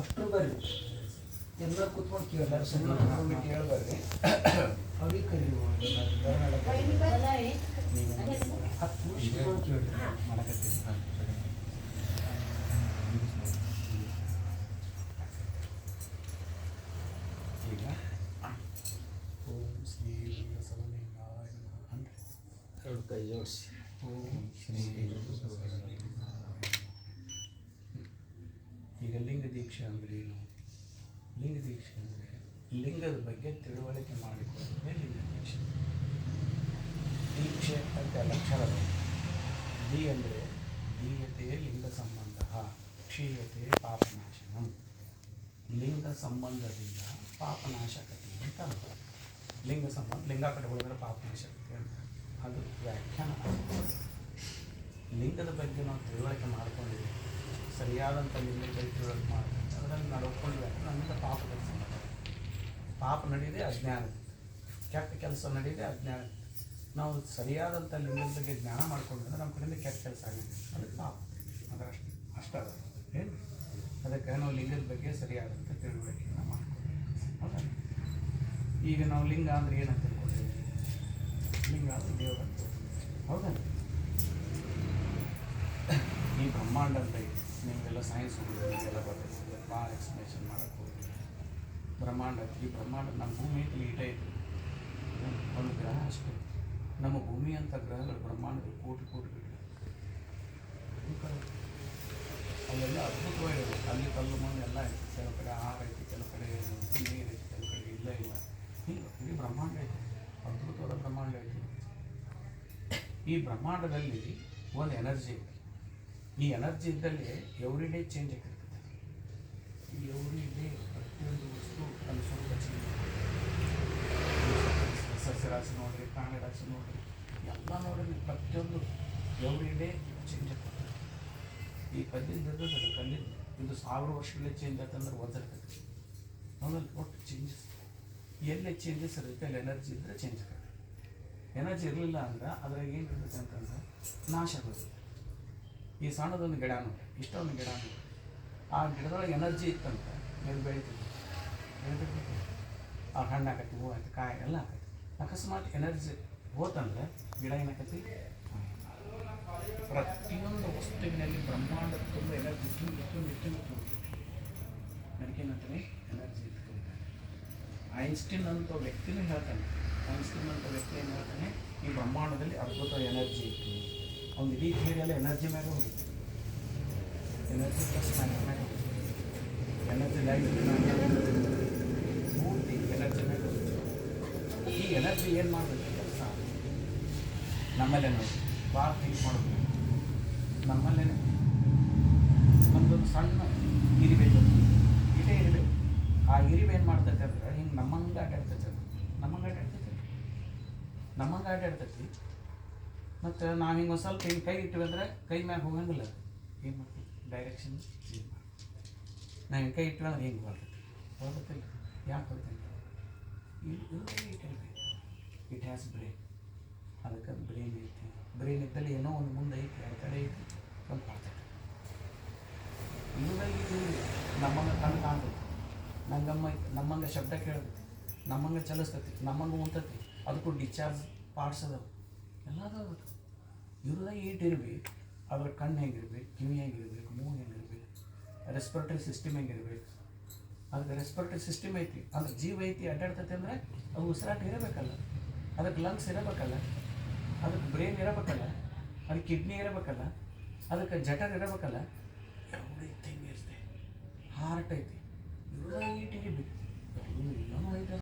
ಅಷ್ಟು ಬರ್ರಿ ಎಲ್ಲ ಕುತ್ಕೊಂಡು ಕೇಳಲ್ಲ ಸುಮ್ಮನೆ ಕುತ್ಕೊಂಡು ಕೇಳಬರ್ರಿ ಅವ್ರಿಗೆ ಕರೀರಿ ನೀವು ಹತ್ತು ನಿಮಿಷ ಕುತ್ಕೊಂಡು ಕೇಳ್ರಿ ಮಾಡಕತ್ತೀರಿ ಈಗ ಓಂ ಶ್ರೀ ಬಸವಲಿಂಗಾಯ ನಮಃ ಅಂದ್ರೆ ಎರಡು ಕೈ ಜೋಡಿಸಿ ಈಗ ಲಿಂಗ ದೀಕ್ಷೆ ಅಂದ್ರೆ ಏನು? ಲಿಂಗ ದೀಕ್ಷೆ ಅಂದರೆ ಲಿಂಗದ ಬಗ್ಗೆ ತಿಳುವಳಿಕೆ ಮಾಡಿಕೊಳ್ಳುವುದೇ ಲಿಂಗ ದೀಕ್ಷೆ. ದೀಕ್ಷೆ ಅಂತ ಲಕ್ಷಣ ದಿ ಅಂದರೆ ದೀಯತೆಯೇ ಲಿಂಗ ಸಂಬಂಧ, ಕ್ಷೀಯತೆ, ಪಾಪನಾಶನಂ. ಲಿಂಗ ಸಂಬಂಧದಿಂದ ಪಾಪನಾಶಕತೆ ಅಂತ ಲಿಂಗ ಸಂಬಂಧ ಲಿಂಗ ಕಟ್ಕೊಳ್ಳೋದ್ರೆ ಪಾಪನಾಶಕತೆ ಅಂತ ಅದು ವ್ಯಾಖ್ಯಾನ ಲಿಂಗದ ಬಗ್ಗೆ ನಾವು ತಿಳುವಳಿಕೆ ಮಾಡ್ಕೊಂಡಿದ್ದೀವಿ ಸರಿಯಾದಂಥ ಲಿಂಗದ ಬಗ್ಗೆ ತಿಳುವಳಿಕೆ ಮಾಡ್ಕೊಂಡು ಅದರಲ್ಲಿ ನಡ್ಕೊಂಡ್ವಿ ಅಂದರೆ ನಮ್ಮಿಂದ ಪಾಪ ಕೆಲಸ ಪಾಪ ನಡೀದೆ ಅಜ್ಞಾನ ಕೆಟ್ಟ ಕೆಲಸ ನಡೀದೆ ಅಜ್ಞಾನ ನಾವು ಸರಿಯಾದಂಥ ಲಿಂಗದ ಬಗ್ಗೆ ಜ್ಞಾನ ಮಾಡ್ಕೊಂಡ್ರೆ ನಮ್ಮ ಕಡೆಯಿಂದ ಕೆಟ್ಟ ಕೆಲಸ ಆಗಿದೆ ಅದಕ್ಕೆ ಪಾಪ. ಅಷ್ಟ ಅದ. ಏನು? ಅದಕ್ಕೆ ನಾವು ಲಿಂಗದ ಬಗ್ಗೆ ಸರಿಯಾದಂಥ ತಿಳುವಳಿಕೆಯನ್ನು ಮಾಡ್ಕೊಂಡು ಹೌದಾ? ಈಗ ನಾವು ಲಿಂಗ ಅಂದ್ರೆ ಏನಂತ ತಿಳ್ಕೊಳ್ತೀವಿ ಲಿಂಗ ಅಂದ್ರೆ ದೇವರು. ಹೌದಾ? ಬ್ರಹ್ಮಾಂಡ ಅಂತ ಇದೆ. ನಿಮಗೆಲ್ಲ ಸೈನ್ಸ್ ಎಲ್ಲ ಬರ್ತದೆ ಭಾಳ ಎಕ್ಸ್ಪ್ಲೇಷನ್ ಮಾಡಕ್ಕೆ ಹೋಗಿ. ಬ್ರಹ್ಮಾಂಡ, ಈ ಬ್ರಹ್ಮಾಂಡ ನಮ್ಮ ಭೂಮಿ ಐತಿ ಐತಿ ಒಂದು ಗ್ರಹ ಅಷ್ಟೇ. ನಮ್ಮ ಭೂಮಿ ಅಂತ ಗ್ರಹಗಳು ಬ್ರಹ್ಮಾಂಡದ ಕೋಟಿ ಕೋಟಿ ಅಲ್ಲೆಲ್ಲ ಅದ್ಭುತವಾಗಿರೋದು. ಅಲ್ಲಿ ಕಲ್ಲು ಮಣ್ಣು ಎಲ್ಲ ಐತಿ ಕೆಲವು ಕಡೆ ಆಹಾರ ಐತಿ, ಕೆಲವು ಕಡೆ ನೀರು ಐತಿ ಕೆಲವು ಕಡೆ ಇಲ್ಲ ಇಲ್ಲ. ಹಿಂಗೆ ಇಡೀ ಬ್ರಹ್ಮಾಂಡ ಐತಿ. ಅದ್ಭುತವಾದ ಬ್ರಹ್ಮಾಂಡ ಐತಿ. ಈ ಬ್ರಹ್ಮಾಂಡದಲ್ಲಿ ಒಂದು ಎನರ್ಜಿ ಈ ಎನರ್ಜಿ ಇದ್ದಲ್ಲಿ ಎವ್ರಿ ಡೇ ಚೇಂಜ್ ಆಗಿರ್ತದೆ ಈ ಎವ್ರಿ ಡೇ ಪ್ರತಿಯೊಂದು ವಸ್ತು ತನ್ನ ಸ್ವರೂಪ ಚೇಂಜ್ ಸಸ್ಯರಾಶಿ ನೋಡ್ರಿ, ಪ್ರಾಣಿ ರಾಶಿ ನೋಡ್ರಿ, ಎಲ್ಲ ನೋಡಿದ್ರೆ ಪ್ರತಿಯೊಂದು ಎವ್ರಿ ಡೇ ಚೇಂಜ್ ಆಗ್ತದೆ. ಈ ಕಲ್ಲಿಂದ ಕಲ್ಲಿಂದ ಇದು ಸಾವಿರ ವರ್ಷಗಳೇ ಚೇಂಜ್ ಆಯ್ತಂದ್ರೆ ಒದರ್ತದೆ. ಅವನಲ್ಲಿ ಒಟ್ಟು ಚೇಂಜಸ್ ಎಲ್ಲೇ ಚೇಂಜಸ್ ಇರುತ್ತೆ, ಅಲ್ಲಿ ಎನರ್ಜಿ ಇದ್ದರೆ ಚೇಂಜ್ ಆಗುತ್ತೆ ಎನರ್ಜಿ ಇರಲಿಲ್ಲ ಅಂದ್ರೆ ಅದ್ರಾಗ ಏನು ಇರ್ತೈತೆ ಅಂತಂದ್ರೆ ನಾಶ ಆಗೋದು. ಈ ಸಣ್ಣದೊಂದು ಗಿಡ ನೋಡಿ ಇಷ್ಟೊಂದು ಗಿಡ ನೋಡಿ ಆ ಗಿಡದೊಳಗೆ ಎನರ್ಜಿ ಇತ್ತಂತೆ ಮೇಲೆ ಬೆಳಿತದೆ. ಬೆಳಿತಿರ್ತೈತೆ ಆ ಹಣ್ಣು ಆಕತಿ ಹೂ ಆಯ್ತು ಕಾಯಿ ಎಲ್ಲ ಅಕಸ್ಮಾತ್ ಎನರ್ಜಿ ಹೋತಂದ್ರೆ ಗಿಡ ಏನಾಕತಿ ಪ್ರತಿಯೊಂದು ವಸ್ತುವಿನಲ್ಲಿ ಬ್ರಹ್ಮಾಂಡ ತುಂಬ ಎನರ್ಜಿ ತುಂಬಿ ತುಂಬಿ ತುಂಬಿ ತುಂಬಿ ಎನರ್ಜಿ ಇಟ್ಕೊಂಡಿದ್ದಾನೆ ಐನ್ಸ್ಟೀನ್ ಅಂತ ವ್ಯಕ್ತಿನೂ ಹೇಳ್ತಾನೆ. ಐನ್ಸ್ಟೀನ್ ಅಂತ ವ್ಯಕ್ತಿ ಏನು ಹೇಳ್ತಾನೆ? ಈ ಬ್ರಹ್ಮಾಂಡದಲ್ಲಿ ಅದ್ಭುತ ಎನರ್ಜಿ ಇತ್ತು. ಅವ್ನು ಇಡೀ ಥಿಯರಿ ಎನರ್ಜಿ ಮ್ಯಾಗ ಹೋಗಿತ್ತು ಎನರ್ಜಿ ಪ್ಲಸ್ ಮೇಲೆ ಎನರ್ಜಿ ಲೈಫ್ ಪೂರ್ತಿ ಎನರ್ಜಿ ಹೋಗಿತ್ತು ಈ ಎನರ್ಜಿ ಏನು ಮಾಡಬೇಕು ಕೆಲಸ? ನಮ್ಮಲ್ಲೇ ನೋಡಿ. ಭಾಳ ಥಿಂಕ್ ಮಾಡಬೇಕು. ನಮ್ಮಲ್ಲೇ ನಮ್ಮದೊಂದು ಸಣ್ಣ ಇರಿವೆ. ಇದೇ ಇರಿವೆ ಆ ಇರಿವೆ ಏನು ಮಾಡ್ತೈತೆ ಅಂದ್ರೆ ಹಿಂಗೆ ನಮ್ಮಂಗೆ ಆಟಾಡ್ತೈತೆ ಅದು. ನಮ್ಮಂಗೆ ಆಟಾಡ್ತೈತೆ ನಮ್ಮಂಗೆ ಆಟಾಡ್ತೈತಿ. ಮತ್ತು ನಾವು ಹಿಂಗೆ ಒಂದು ಸ್ವಲ್ಪ ಹಿಂಗೆ ಕೈ ಇಟ್ಟಿವಿ ಕೈ ಮ್ಯಾಗ ಹೋಗಂಗಿಲ್ಲ ಏನು ಮಾಡ್ತೀವಿ? ಡೈರೆಕ್ಷನ್ ಚೇಂಜ್ ನಾವು ಹಿಂಗೆ ಕೈ ಇಟ್ಟಿವಿ ಅಂದ್ರೆ ಹಿಂಗೆ ಬರ್ತೈತಿ ಹೋಗುತ್ತಿಲ್ಲ ಯಾಕೆ ಬರ್ತೈತಿ ಇಟ್ ಹ್ಯಾಸ್ ಬ್ರೇನ್ ಅದಕ್ಕೆ ಬ್ರೇನ್ ಐತಿ. ಬ್ರೇನ್ ಇದ್ದಲ್ಲಿ ಏನೋ ಒಂದು ಮುಂದೆ ಐತಿ, ಎರಡು ಕಡೆ ಐತಿ ಒಂದು ಮಾಡ್ತೈತಿ. ಇಲ್ಲದಾಗಿ ನಮ್ಮಂಗೆ ಕಣ್ಣು ಕಾಣ್ತೈತಿ. ನಂಗಮ್ಮ ನಮ್ಮಂಗೆ ಶಬ್ದ ಕೇಳ್ತೈತಿ ನಮ್ಮಂಗೆ ಚಲಿಸ್ತೈತಿ. ನಮ್ಮಂಗೆ ಉಂಟೈತಿ ಅದಕ್ಕೂ ಡಿಸ್ಚಾರ್ಜ್ ಪಾರ್ಟ್ಸ್ ಅದಾವ. ಎಲ್ಲ ಅದಾವ ಇವ್ರದಾಗ ಏಟ್ ಇರಬೇಕು. ಅದ್ರ ಕಣ್ಣು ಹೆಂಗಿರ್ಬೇಕು, ಕಿವಿ ಹೆಂಗಿರ್ಬೇಕು, ಮೂಗು ಹೆಂಗಿರ್ಬೇಕು ರೆಸ್ಪಿರೇಟರಿ ಸಿಸ್ಟಮ್ ಹೆಂಗಿರ್ಬೇಕು. ಅದಕ್ಕೆ ರೆಸ್ಪಿರೇಟರಿ ಸಿಸ್ಟಮ್ ಐತಿ. ಅಂದ್ರೆ ಜೀವ ಐತಿ, ಅಡ್ಡಾಡ್ತೈತಿ ಅಂದರೆ ಅದು ಉಸಿರಾಟ ಇರಬೇಕಲ್ಲ. ಅದಕ್ಕೆ ಲಂಗ್ಸ್ ಇರಬೇಕಲ್ಲ. ಅದಕ್ಕೆ ಬ್ರೈನ್ ಇರಬೇಕಲ್ಲ. ಅದಕ್ಕೆ ಕಿಡ್ನಿ ಇರಬೇಕಲ್ಲ. ಅದಕ್ಕೆ ಜಠರ್ ಇರಬೇಕಲ್ಲ. ಇರ್ತೈತಿ. ಹಾರ್ಟ್ ಐತಿ. ಇವ್ರದಾಗ ಏಟ್ ಇರಬೇಕು. ಎಲ್ಲನೂ ಐತೆ.